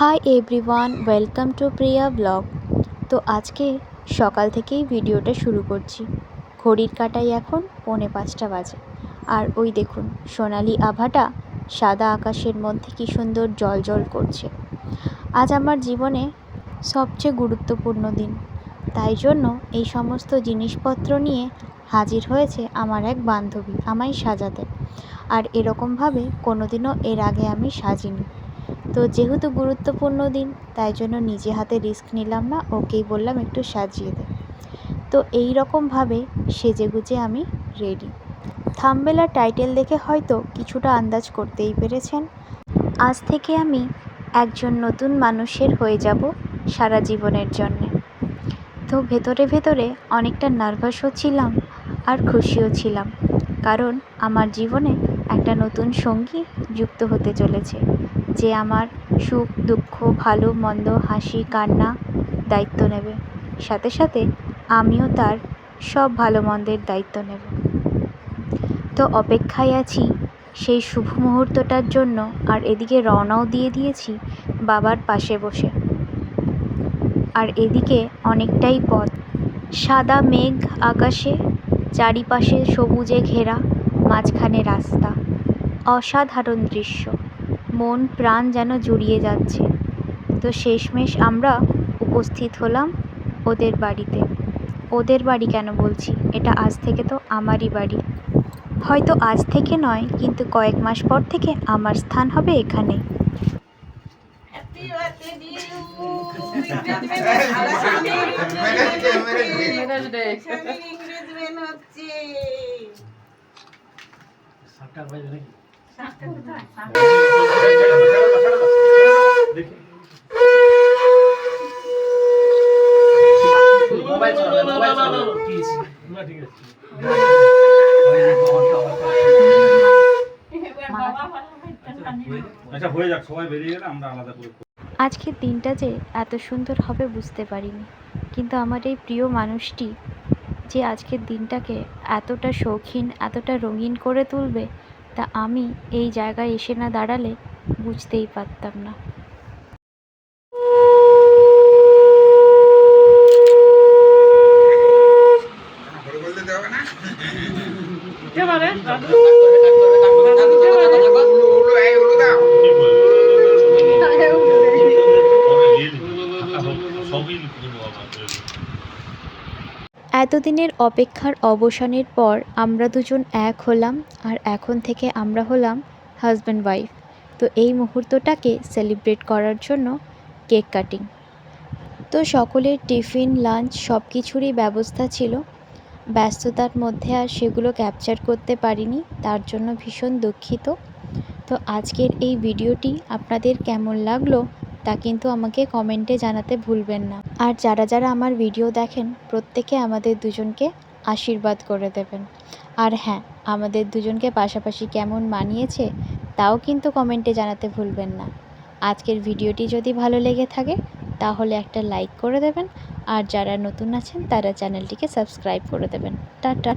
Hi everyone welcome to Priya blog তো আজকে সকাল থেকেই ভিডিওটা শুরু করছি। ঘড়ির কাঁটায় এখন পৌনে পাঁচটা বাজে। আর ওই দেখুন, সোনালি আভাটা সাদা আকাশের মধ্যে কী সুন্দর জল জল করছে। আজ আমার জীবনে সবচেয়ে গুরুত্বপূর্ণ দিন। তাই জন্য এই সমস্ত জিনিসপত্র নিয়ে হাজির হয়েছে আমার এক বান্ধবী, আমায় সাজাতে। আর এরকমভাবে কোনোদিনও এর আগে আমি সাজিনি। তো যেহেতু গুরুত্বপূর্ণ দিন, তাই জন্য নিজে হাতে রিস্ক নিলাম না, ওকেই বললাম একটু সাজিয়ে দে। তো এই রকমভাবে সেজেগুজে আমি রেডি থাম্বেল টাইটেল দেখে হয়তো কিছুটা আন্দাজ করতেই পেরেছেন। আজ থেকে আমি একজন নতুন মানুষের হয়ে যাব সারা জীবনের জন্যে। তো ভেতরে ভেতরে অনেকটা নার্ভাসও ছিলাম আর খুশিও ছিলাম, কারণ আমার জীবনে একটা নতুন সঙ্গী যুক্ত হতে চলেছে। যে আমার সুখ, দুঃখ, ভালো, মন্দ, হাসি, কান্না দায়িত্ব নেবে। সাথে সাথে আমিও তার সব ভালো মন্দের দায়িত্ব নেব। তো অপেক্ষায় আছি, সেই শুভ মুহূর্তটার জন্য আর এদিকে রওনাও দিয়ে দিয়েছি বাবার পাশে বসে। আর এদিকে অনেকটাই পথ, সাদা মেঘ আকাশে, চারিপাশে সবুজে ঘেরা মাঝখানে রাস্তা, অসাধারণ দৃশ্য। মন প্রাণ যেন জুড়িয়ে যাচ্ছে। তো শেষমেশ আমরা উপস্থিত হলাম ওদের বাড়িতে। ওদের বাড়ি কেন বলছি? এটা আজ থেকে তো আমারই বাড়ি। হয়তো আজ থেকে নয় কিন্তু কয়েক মাস পর থেকে আমার স্থান হবে এখানে। Happy birthday to আজকের দিনটা যে এত সুন্দর হবে বুঝতে পারিনি। কিন্তু আমার এই প্রিয় মানুষটি যে আজকের দিনটাকে এতটা শৌখিন, এতটা রঙিন করে তুলবে তা আমি এই জায়গায় এসে না দাঁড়ালে বুঝতেই পারতাম না। না দিতে পারে উলু উলু এই উলু দাও কি পরে দিয়ে দিবি সবই করব আমার এতদিনের অপেক্ষার অবসানের পর আমরা দুজন এক হলাম আর এখন থেকে আমরা হলাম হাজব্যান্ড ওয়াইফ তো এই মুহূর্তটাকে সেলিব্রেট করার জন্য কেক কাটিং তো সকলের টিফিন লাঞ্চ সব কিছুরই ব্যবস্থা ছিল। ব্যস্ততার মধ্যে আর সেগুলো ক্যাপচার করতে পারিনি, তার জন্য ভীষণ দুঃখিত। তো আজকের এই ভিডিওটি আপনাদের কেমন লাগল তা কিন্তু আমাকে কমেন্টে জানাতে ভুলবেন না। আর যারা যারা আমার ভিডিও দেখেন, প্রত্যেকে আমাদের দুজনকে আশীর্বাদ করে দেবেন। আর হ্যাঁ আমাদের দুজনকে পাশাপাশি কেমন মানিয়েছে, তাও কিন্তু কমেন্টে জানাতে ভুলবেন না। আজকের ভিডিওটি যদি ভালো লেগে থাকে, তাহলে একটা লাইক করে দেবেন। আর যারা নতুন আছেন, তারা চ্যানেলটিকে সাবস্ক্রাইব করে দেবেন। টাটা।